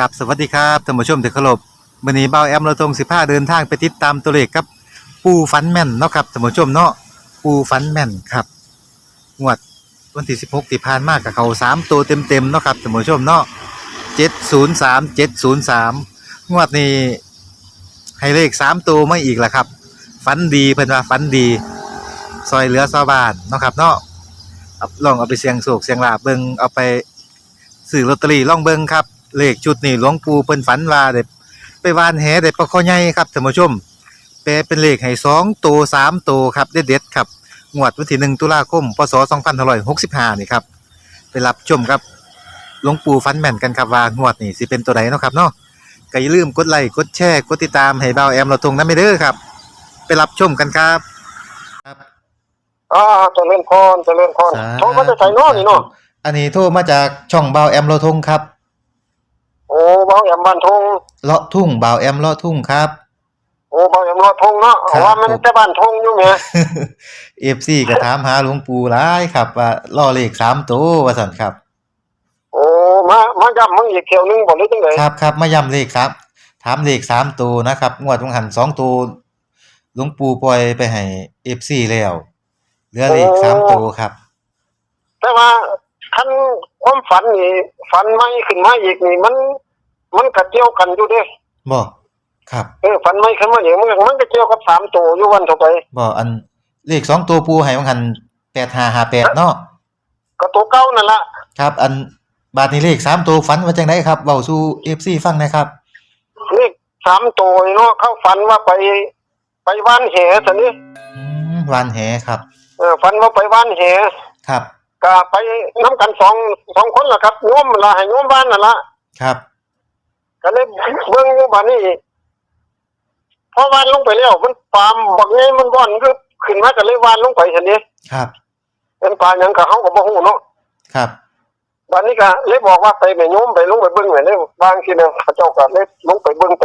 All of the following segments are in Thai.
กับสวัสดีครับท่านผู้ชมที่เคารพวันนี้เบ้าแอมเราทง15เดินทางไปติดตามตัวเลขครับ ปูฟันแม่นเนาะครับท่านผู้ชมเนาะปูฟันแม่นครับงวดวันที่16ที่ผ่านมากับเขา3ตัวเต็มๆเนาะครับท่านผู้ชมเนาะ703 703งวดนี้ให้เลข3ตัวมาอีกแล้วครับฟันดีเพิ่นว่าฟันดี ซอยเหลือชาวบ้านเนาะครับเนาะลองเอาไปเสียงโศกเสียงลาบเบิงเอาไปซื้อลอตเตอรี่ลองเบิงครับ เลขชุดนี้หลวงปู่เพิ่นฝันว่าได้ไปว่านแหได้ปลาข้อใหญ่ครับท่านผู้ชม แปลเป็นเลขให้2ตัว3ตัวครับเด็ดๆครับงวดวันที่1ตุลาคมพศ2565นี่ครับไปรับชมครับหลวงปู่ฝันแม่นกันครับว่างวดนี้สิเป็นตัวใดเนาะครับเนาะก็อย่าลืมกดไลค์กดแชร์กดติดตามให้เบาแอมเราตรงนั้นไม่เด้อครับ ไปรับชมกันครับอ่าเจริญพรเจริญพรสาธุโทรมาจะใส่น้อนี่เนาะอันนี้โทรมาจากช่องเบาแอมเราทงครับ โอ้เบาแอมบ้านทงเลาะทุ่งเบาแอมเลาะทุ่งครับ โอ้เบาแอมรอดทงเนาะครับ ว่ามันแต่บ้านทงอยู่แหมเอฟซีก็ถามหาหลวงปู่หลายครับว่าล่อเลขสามตัวว่าสันครับ โอ้มามาย้ำมึงอีกเที่ยวหนึงบ่หรือจังได๋ครับครับมาย้ำเลขครับ ถามเลขสามตัวนะครับงวดตรงหันสองตัวหลวงปู่ปล่อยไปให้เอฟซีแล้วเหลือเลขสามตัวครับ แต่ว่าคันความฝันนี่ฝันใหม่ขึ้นมาอีกนี่มัน มันก็เกี่ยวกันอยู่เด้บ่ครับ เออฝันใหม่ขึ้นมาอีกมันก็มันก็เกี่ยวกับสามตัวอยู่วันต่อไปบ่อันเลขสองตัวปูให้วังหันแปดห้าห้าแปดเนาะก็ตัวเก่านั่นล่ะครับ อันบาทนี้เลขสามตัวฝันว่าจังไดครับเว้าสู่เอฟซีฟังหนะครับเลขสามตัวนี่เนาะเขาฝันว่าไปไปว่านแหซะนี่อืมวานแหครับ เออฝันว่าไปว่านแหครับก็ไปน้ำกันสองสองคนล่ะครับโยมละให้โยมบ้านนั่นละครับ ก็เลยเบิ่งอยู่บ้านนี้พอวานลงไปแล้ว มันปามบักนี้มันบ่อนคือขึ้นมาก็เลยวานลงไปทันทีครับ เป็นปลาหยังก็เฮาก็บ่ฮู้เนาะครับบ้านนี้ก็เลยบอกว่าไปแม่โยมไปลงไปเบิ่งแม่เลยบางทีเนี่ยเขาเจ้าก็เลยลงไปเบิ่งไป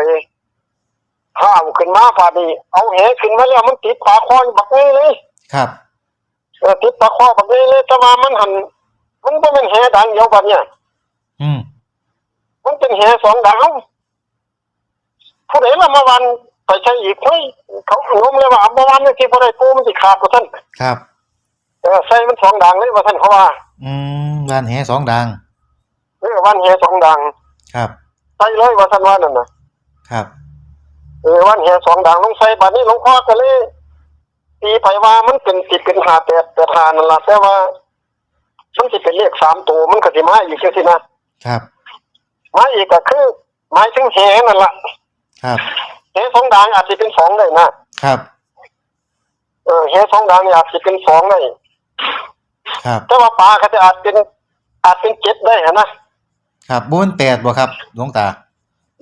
ข้าวขึ้นมาพานี้เอาแหขึ้นมาแล้วมันติดปลาคอนบักนี้เลย ครับเออติดปลาคอบักนี้เลยแต่ว่ามันหันมันบ่แม่นแหดังเดียวบัดเนี่ย อืม มันเป็นแหสองดาวผู้ใดละมาวันไปใช้อีกเฮ้ยเขางมเลยว่าเมื่อวานนี่ที่บ่ได้ปูมันสิขาดว่าท่านครับเออใส่มันสองดังเลยว่าท่านเขาว่า อืมวานแหสองดังเออวันแหสองดัง ครับใส่เลยว่าท่านว่านั่นน่ะครับ เออวันแหสองดังลงใส่บัดนี้หลวงพ่อก็เลยตีไปว่ามันเป็นติดเป็นหาแปดแปดหานั่นล่ะแต่ว่ามันสิเป็นเลขสามตัวมันก็สิมาอีกจังซี่นะครับ มาอีกก็คือหมายถึงแหนั่นล่ะครับแหสองดังอาจจะเป็นสองได้นะครับเออเฮสองดังเนี่ยอาจจะเป็นสองได้ครับแต่ว่าปลาก็จะอาจเป็น อาจเป็นเจ็ดได้ฮะนะครับบุญแปดบ่ครับหลวงตา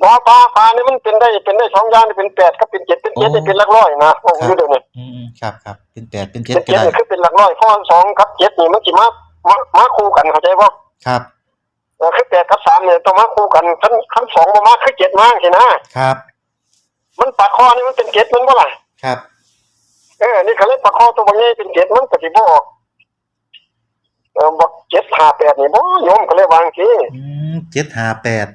บ่ปลาปลานี่มันเป็นได้เป็นได้สองอย่างนี่เป็นแปดก็เป็นเจ็ดเป็นเจ็ดโอ้นี่เป็นหลักร้อยนะโอ้ครับยเดี๋ยวนี้อืมๆครับครับเป็นแปดเป็นเจ็ดเป็นก็เจ็ดได้นี่คือเป็นหลักร้อยเพราะว่าสองกับเจ็ดนี่มันสิมามามาคู่กันเข้าใจบ่ครับ เออคือแปดกับสามเนี่ยต้องมาคู่กันคันคันสองบ่มาคือเจ็ดมาสินะครับ มันปลาคอนี่มันเป็นเจ็ดมันบ่ล่ะครับ เออนี่เขาเรียกปลาคอตัวบางนี้เป็นเจ็ดมันก็สิบ่ออกเออบอกเจ็ดห้าแปดนี่บ่โยมก็เลยวางสิอืมเจ็ดห้าแปด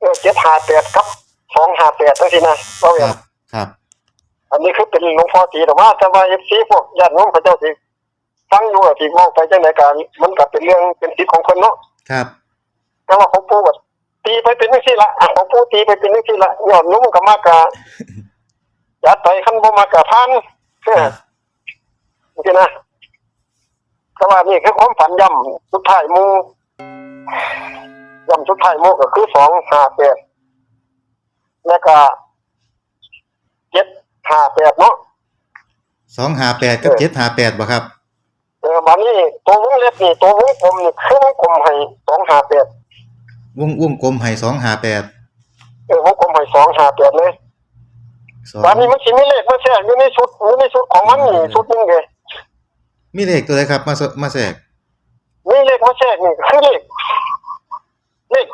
เออเจ็ดห้าแปดกับสองห้าแปดทั้งทีนะเราคเอรังบ ครับ อันนี้คือเป็นหลวงพ่อตีแต่ว่าแต่ว่าเอฟซีพวกญาติโยมพระเจ้าสิฟังอยู่อะที่มองไปจังไหนการมันก็เป็นเรื่องเป็นสิทธิ์ของคนเนาะ ครับ แต่ว่าของปู่ก็ตีไปเป็นจังซี่ละอะของปู่ตีไปเป็นจังซี่ละยอดนุ่มก็มากกะยัดไปคันบ่มากกะพันเออโอเคนะแต่ว่านี่คือความฝันย่ำสุดท้ายหมู่ย่ำสุดท้ายหมู่ก็คือสองห้าแปดแล้วก็เจ็ดห้าแปดเนาะสองห้าแปดกับเจ็ดห้าแปดบ่ครับเออบัดนี้ตัววงเล็บนี่ตัววงกลมนี่คือวงกลมให้สองห้าแปด วงวงกลมให้สองห้าแปดเออวงกลมให้สองห้าแปดเลยสองบัดนี้มันสิมีเลขมาแทรกอยู่ในชุดอยู่ในชุดของมันนี่ชุดหนึงเลยมีเลขตัวใดครับ มาสมาแทรกมีเลขมาแทรกนี่คือเลขเลข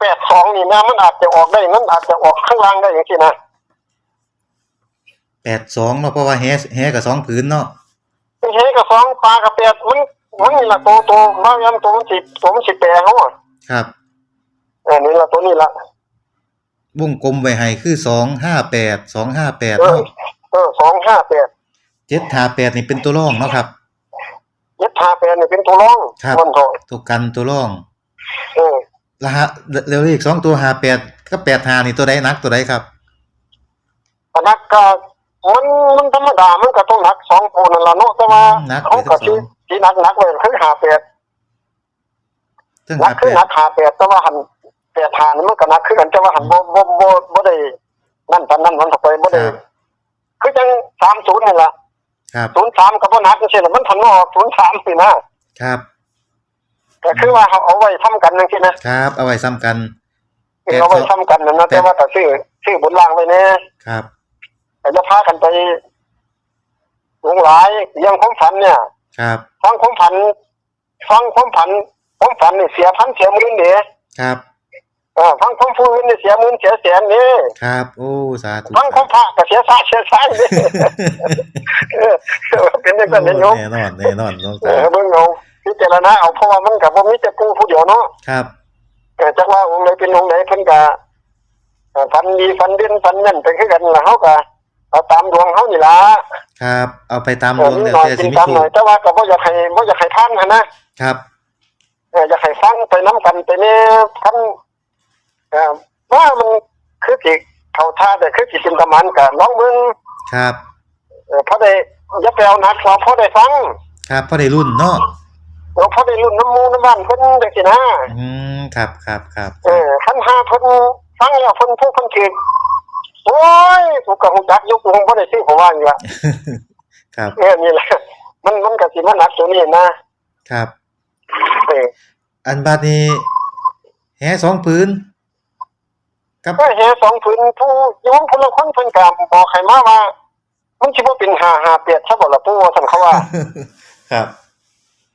แปดสองนี่นะมันอาจจะออกได้มันอาจจะออกข้างล่างได้อย่างที่นะแปดสองเนาะเพราะว่าแหแหกับสองผืนเนาะเฮ้กับสองปลากับแปดมันมันนี่ละตัวตัวบางยำตัวมันสิตัวมันสิแปรเขาอะครับเออนี่ละตัวนี้ละวงกลมไว้ให้คือสองห้าแปดสองห้าแปดเออเนาะเออสองห้าแปดเจ็ดห้าแปดนี่เป็นตัวร่องเนาะครับ เย็ดพาแปดนี่เป็นตัวร้องครับ มันเถอะตัวกันตัวร่องเออแล้วฮะเร็วอีกสองตัวห้าแปดก็แปดหานี่ตัวใดหนักตัวใดครับอันนักก็มันมันธรรมดามันก็ต้องหนักสองตัวนั่นละเนาะแต่ว่าหนักเขาก็ไปทั้งสองที่ที่หนักหนักเลยคือหาแปดซึ่งหนัห้ากแปคือดหนักหาแปดแต่ว่าหันแปดหานี่มันก็หนักคือกันแต่ว่าหันบ่บ่บ่บ่ได้นั่นปานนั้นมันเข้าไปบ่คได้รับคือจังสามศูนย์นี่ล่ะครับศูนย์สามก็บ่หนักจังซี่ล่ะมันทันว่าออกศูนย์สามสินะครับก็คือว่าเขาเอาไว้ทำกันจังซี่นะครับ เอาไว้ซ้ำกัน คือเอาไว้ทำกันนั่นนะแต่แต่ว่าก็ซื้อซื้อบนล่างไว้แน่ครับแต่จะพากันไปหลงหลายเรื่องความฝันเนี่ย ครับฟังความฝัน ฟังความฝันความฝันนี่เสียพันเสียหมื่นเด้ครับเออฟังความฟูนี่เสียหมื่นเสียแสนนี่ครับ โอ้สาธุฟังความพระก็เสียซาเสียซายนี่เออเป็นอย่างนั้นเห็นโยมแน่นอนแน่นอนน้องเอตาอเบิ่งเอาพิจารณาเอาเพราะว่ามันก็บ่มีแต่กูผู้เดียวเนาะครับเออจักว่าองค์ไหนเป็นองค์ไหนเพิ่นก็เอ่อฝันดีฝันเด่นฝันแม่นไปคือกันล่ะเฮาก็เอาตามดวงเฮานี่ล่ะครับ เอาไปตามเอดอวงนิดแล้วหน่อยแต่กิสินมีตามถูหน่อยกแต่ว่าก็บ่อยากให้บ่อยากให้ท่านหันนะครับ เอออยากให้ฟังไปน้ำกันไปเนี่ยท่านเอ่อ ว่ามันคือสิเขาท่าแต่คือสิเป็นประมาณกับน้องมึงครับเออเพราะได้อย่าไปเอานักเราเพราะได้ฟัง ครับพอได้รุ่นเนาะเราเพราะได้รุ่นน้ำมูน้ำบ้านเพิ่นจังซี่นะอืมครับครับครับเออคันหาเพิ่นฟังแล้วเพิ่นผู้เพิ่นคิดโอ้ยกูก็ฮู้จักอยู่กูคงบ่ได้ซื้อของว่านี่ล่ะครับเออนี่แหละมันมันก็สิมาหนักตัวนี้นะครับเอออันบาดนี้แห่สองปืน กับก็แห่สองผืนผู้โยมคนละคนเพิ่นก็บอกให้มาว่ามันสิบ่เป็น5 5 8ซะบ่ล่ะปู่ว่าท่านเขาว่า ครับ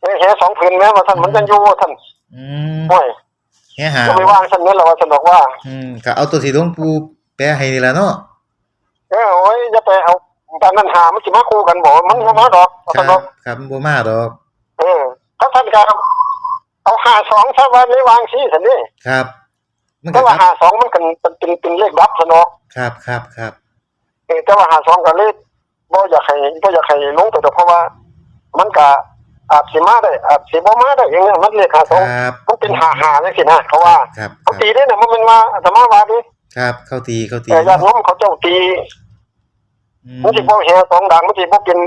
เอ้ยแห่สองผืนแม่ว่าท่านมันจะอยู่ว่าท่านอืมห่วยแห่หาก็ไม่ว่างท่านนี้แหละว่าท่านบอกว่า อืมก็เอาตัวสีหลวงปู่แปะให้นี่ล่ะเนาะเออโอ้ยจะไปเอาตอนนั้นหามันสิมาคู่กันบอกมันบ่มาดอกคท่านรับอกบครับบ่มาดอกเออถ้าท่านก็เอาหาสองซะว่าไม่วางสิท่านนี่ครับ มันแต่ก็ว่าคหารับสองมันกันเป็นเป็นเป็นเลขดับซะเนาะครับครับครับเออแต่ว่าหาสองก็เลขบ่อยากให้บ่อยากให้ลงไปดอกเพราะว่า มันก็อาจสิมาได้อาจสิบ่มาได้อย่างเงี้ยมันเลขหาสองครับมันเป็นหาหาจังซี่นะเขาว่าครับคเขารับตีได้น่ะมันเป็นว่าอาตมาว่าดิครับเข้าตีเข้าตีแต่ญาติโยมเขาเจ้าตีอืมมันสิบ่แห่สองดังมันสิบ่เป็น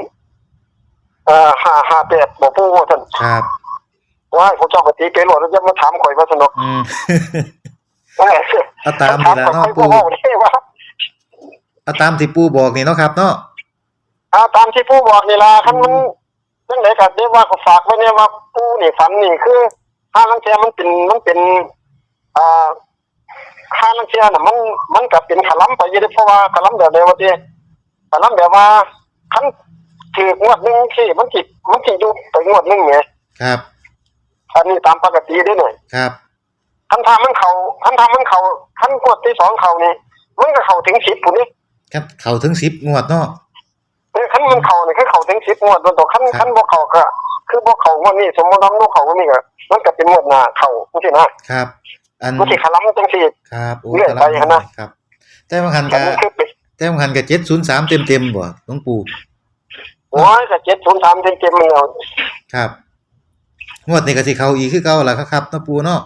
เอ่อห้าห้าแปดบ่ปูว่าซั่นครับว่าให้เขาเจ้าก็ตีเป็นหลดแล้วจะมาถามข่อยว่าสนุกอืม เออเอาตามนี่ล่ะเนาะข่อยปู่ก็เว้าได้ว่าเอาตามที่ปู่บอกนี่เนาะครับ เนาะเอาตามที่ปู่บอกนี่ล่ะคันมันจังไดก็ได้ว่าก็ฝากไว้เนี่ยว่าปู่นี่ฝันนี่คือถ้าลังเทียมันเป็นมันเป็นอ่าค่าลังเทียน่ะมันมันก็เป็นขลัมไปอยู่เด้เพราะว่าขลัมแบบใดว่าติขลัมแบบว่าคันถืองวดหนึงสิมันสิมันสิอยู่ไปงวดหนึงไงครับอันนี้ตามปกติเด้เนี่ยครับ คันทามันเขาคันทามันเขาคันกดที่สองเขานี่มันก็เข้าถึงสิบปุ่นนี่ครับเข้าถึง10งวดเนาะเออคันมันเขานี่คือเข้าถึงสิบงวดตัวตัวคันครับคันบ่เขาก็ คือบ่เขางวดนี้สมมุติว่ามันเขางวดนี้ก็มันก็เป็นงวดหน้าเขาจังซี่นะครับ อันมันสิขลังจังซี่ครับโอ้เลื่อนไปหั่นนะครับ แต่บางหันอัก็นนี้คือเป็นแต่บางหันก็703เต็มๆบ่หลวงปู่โอ้ยก็703เต็มๆมันเอาครับงวดนี้ก็สิเข้าอีกคือเก่าล่ะครับเนาะปู่เนาะ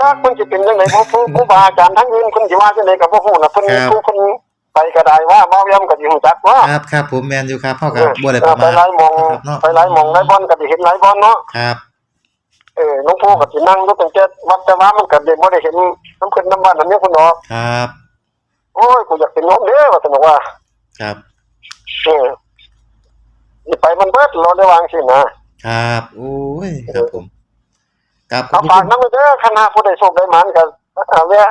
ถ้าเพิ่นสิเป็นจังได๋ผู้ผู้ผู้บาอาจารย์ทั้งอื่นเพิ่นสิว่าจังไดก็บ่ฮู้นะเพิ่นครับ ผู้เพิ่นไปก็ได้ว่าบ่ยำก็สิฮู้จักว่าครับครับผมแม่นอยู่ครับเฮาเอก็อบ่ได้เอปอระไปมาทหลายหมองครับเนาะไปหลายหมองหลายบ่อนก็สิเห็นหลายบ่อนเนาะครับ เออหลวงพ่อก็สินั่งอยู่ตั้งแต่วัดแต่ว่ามันก็ได้บ่ได้เห็นน้ำขึ้นน้ำบ้านอันนี้คุณดอกครับโอ้ยกูอยากเป็นโยมเด้อว่าซั่นว่าครับเออนี่ไปมันเบิดเราได้วางสินะครับ โอ้ยครับผม ครับขอเอาบคุณฝากนำเด้อคณะผู้ใดโชคได้หมานก็เอาแวะ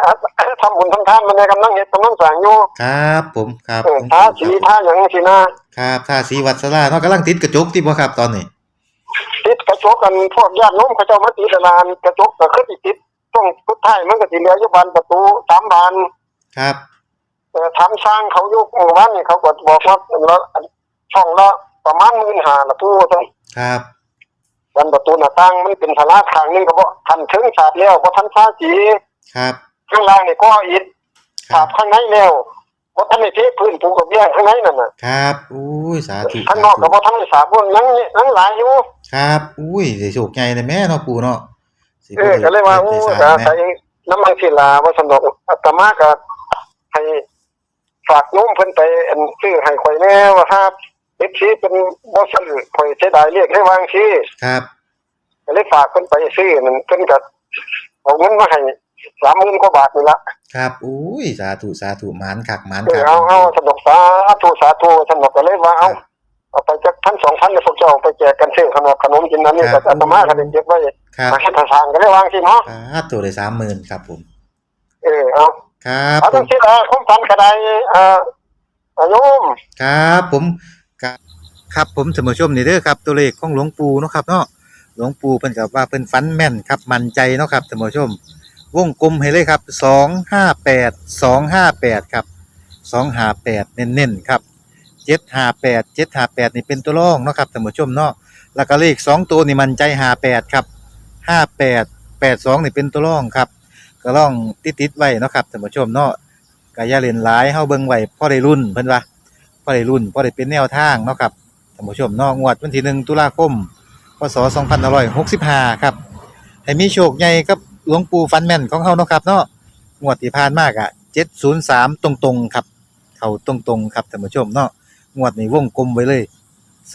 ทำบุญทำทานมันได้กำลังเฮ็ดกำลังสร้างอยู่ครับผมครับเออผมทาสีทาหยังสินะครับทาสีวัดสลาเนาะกำลังติดกระจกที่บ่ครับตอนนี้ ติดกระจกกันพวกญาติโยมเขาเจ้ามาติดลานกระจกก็คือสิติดช่วงสุดท้ายมันก็สิเหลืออยู่บานประตูสามบานครับ เออทำสร้างเขาอยู่หมู่บ้านนี่เขาก็บอกว่าละช่องละประมาณ15,000ละผู้ต้อง ครับ วันประตูหน้าต่างมันเป็นสาราทางหนึงก็บ่ทันถึงฉาบแล้วบ่ทันฟ้าสีครับข้างล่างนี่ก็อิฐคฉารับบข้างในแล้วบ่ทันได้เทพื้นปูกระเบื้องข้างในนั่นน่ะครับอุ้ยสาธุข้างนอกก็บ่ทันได้สาบวนยังยังหลายอยู่ครับอุ้ยสิโชคใหญ่เลยแม่เนาะปู่เนาะสิเออก็เลยว่าโอ้ได้ก็สร้างใส่แม่น้ำมันศิลาว่าสนดอกอาตมาก็ให้ฝากโน้มเพิ่นไปอันซื้อให้ข่อยแน่ว่าครับ เฮ็ดสิเป็นบ่ซื้อข่อยเสียดายเรียกให้วางสิครับก็เลยฝากเพิ่นไปซื้อนั่นเพิ่นก็เอาเงินมาให้30,000กว่าบาทนี่ละครับอุ้ยสาธุสาธุหมานคักหมานเอคัอกเอาเอาสนดอกสาธุสาธุสนดอกก็เลยว่าเอาเอาไปจักพันสองพันเนี่ยพวกเจ้าไปแจกกันซื้อขนมขนมกินนั้นนี่ก็อาตมาก็ได้เก็บไว้ครับมาให้ทางก็เลยวางสิเนาะครับตัวได้30,000ครับผม เออเอาครับเอาผจัมงซี่ล่ะผมฝันก็ได้เอ่ออาโยมครับผม ครับครับผมท่านผู้ชมนี่เด้อครับตัวเลขของหลวงปู่เนาะครับเนาะหลวงปู่เพิ่นก็ว่าเพิ่นฝันแม่นครับมั่นใจเนาะครับท่านผู้ชม วงกลมให้เลยครับ258 258ครับ258เน้นๆครับ758 758นี่เป็นตัวรองเนาะครับท่านผู้ชมเนาะแล้วก็เลขสองตัวนี่มั่นใจ58ครับ58 82นี่เป็นตัวรองครับก็ลองติดๆไว้เนาะครับท่านผู้ชมเนาะก็อย่าเล่นหลายเฮาเบิ่งไว้พอได้รุ่นเพิ่นว่า พอได้รุ่นพอได้เป็นแนวทางเนาะครับท่านผู้ชมเนาะงวดวันที่1ตุลาคมพศ2565ครับให้มีโชคใหญ่กับหลวงปู่ฟันแม่นของเฮาเนาะครับเนาะงวดที่ผ่านมากอะ703 ตรงๆครับเข้าตรงๆครับท่านผู้ชมเนาะงวดนี้วงกลมไว้เลย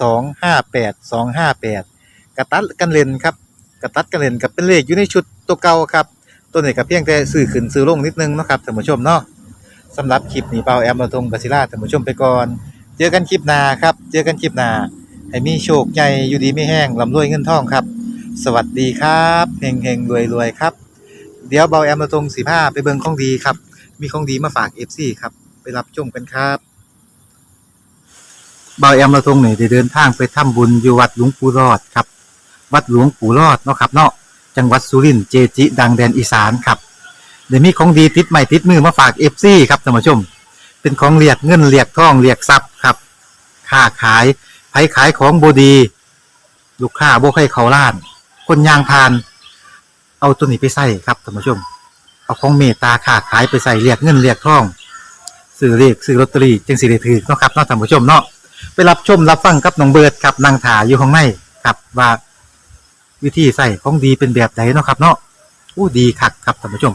258 258 กระตัดกันเลนครับกระตัดกันเลนกับเป็นเลขอยู่ในชุดตัวเก่าครับตัวนี้ก็เพียงแต่ซื้อขึ้นซื้อลงนิดนึงเนาะครับท่านผู้ชมเนาะ สำหรับคลิปนี้เปาแอมเราทงกศิลาท่านผู้ชมไปก่อน เจอกันคลิปหน้าครับ เจอกันคลิปหน้าให้มีโชคใหญ่อยู่ดีไม่แห้งลำรวยเงินทองครับ สวัสดีครับเฮงเฮงรวยรวยครับ เดี๋ยวเบาแอมเราทงสีผ้าไปเบิ่งของดีครับ มีของดีมาฝากเอฟซีครับไปรับชมกันครับเบาแอมเราทงนี่ได้เดินทางไปทำบุญอยู่วัดหลวงปู่รอดครับ วัดหลวงปู่รอดเนาะครับเนาะจังหวัดสุรินทร์เจจิ ดังแดนอีสานครับ เดี๋ยวมีของดีติดใหม่ติดมือมาฝากเอฟซีครับท่านผู้ชม เป็นของเรียกเงินเรียกทองเรียกทรัพย์ครับค้าขายไผขายของบดี ลูกค้าบ่ใครเขาล้าน คนยางพาน เอาตัวนี้ไปใส่ครับท่านผู้ชม เอาของเมตตาค้าขายไปใส่เรียกเงินเรียกทองซื้อเรียกซื้อลอตเตอรี่จึงสิได้ถือเนาะครับเนาะท่านผู้ชมเนาะไปรับชมรับฟังกับน้องเบิร์ดครับนางถาอยู่ข้างในครับว่าวิธีใส่ของดีเป็นแบบไหนเนาะครับเนาะอู้ดีคักครับท่านผู้ชม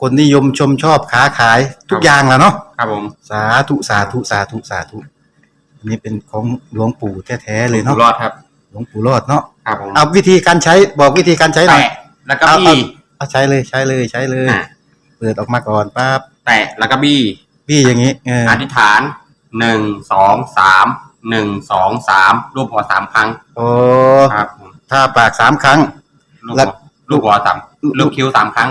คนนิยมชมชอบค้าขายทุกอย่างแหล้วเนาะครับผมสาธุสาธุสาธุสาธุอันนี้เป็นของหลวงปู่แท้ๆเลยอเนาะยู่รอดครับ หลวงปู่รอดเนาะครับผมเอาวิธีการใช้บอกวิธีการใช้หน่อยแตะแล้วก็เอาบี้เอาใช้เลยใช้เลยใช้เลย อะเปิดออกมาก่อนปั๊บแตะแล้วก็บี้พี่อย่างนี้เอออธิษฐานหนึ่งสองสามหนึ่งสองสามรูปหัวสามครั้งโอ้ครับผมถ้าปากสามครั้งลูกแล้หัววลูกหัวสามลูกคิ้วสามครั้ง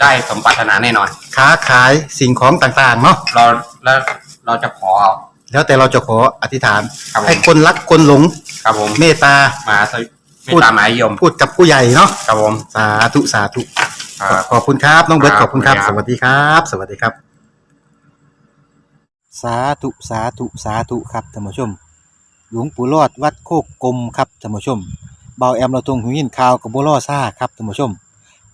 ได้สมปรารถนาแน่นอน ค้าขายสิ่งของต่างๆเนาะเราแล้วเราจะขอเอา แล้วแต่เราจะขออธิษฐาน ครับผม ให้คนรักคนหลงครับผมเมตตา มาสวิไม่ตามหมายยมพูดกับผู้ใหญ่เนาะครับผมสาธุสาธุ ครับ ขอบคุณครับน้องเบิร์ตคขรับอบคุณครับขอบสคุณครับวัสดีครับ สวัสดีครับ สาธุสาธุสาธุครับท่านผู้ชม หลวงปู่รอดวัดโคกกลมครับท่านผู้ชมเบาแอมเราตรงหูยินข่าวกับบัวล่อซ่าครับท่านผู้ชม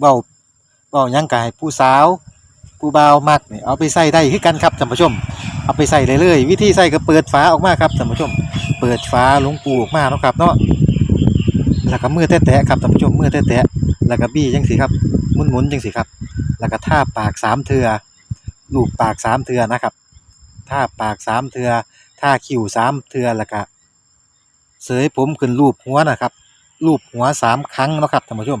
เว้าเว้ายังก็ให้ผู้สาว ผู้บ่าวมักนี่เอาไปใส่ได้คือกันครับท่านผู้ชม เอาไปใส่ได้เลยวิธีใส่ก็เปิดฝาออกมาครับท่านผู้ชม เปิดฝาหลวงปูออกมาเนาะครับเนาะแล้วก็มือแตะๆครับท่านผู้ชมมือแตะๆแล้วก็บี้จังสิครับหมุนๆจังสิครับ แล้วก็ท่าปากสามเทือลูบปากสามเทือนะครับท่าปากสามเทือท่าคิ้วสามเทือแล้วก็เสยผมขึ้นรูปหัวนะครับรูปหัวสามครั้งเนาะครับท่านผู้ชม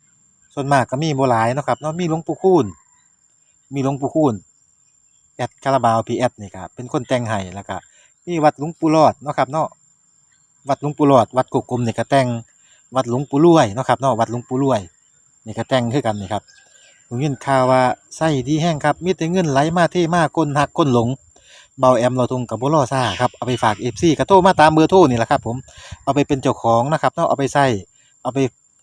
ส่วนมากก็มีบ่หลายเนาะครับเนาะมีหลวงปู่คูณมีหลวงปู่คูณแอดคาราบาวพีแอดนี่ครับเป็นคนแต่งให้แล้วก็มีวัดหลวงปู่รอดเนาะครับเนาะวัดหลวงปู่รอด วัดกกกลมนี่ก็แต่งวัดหลวงปู่รวยเนาะครับเนาะวัดหลวงปู่รวยนี่ก็แต่งคือกันนี่ครับผมยินข่าวว่าไส้ดีแห้งครับมีแต่เงินไหลมาเทมาคนหักคนหลงเบาแอมเราทงกับบ่รอซ่าครับเอาไปฝาก FC ก็โทรมาตามเบอร์โทรนี่แหละครับผมเอาไปเป็นเจ้าของนะครับเนาะเอาไปใส่เอาไป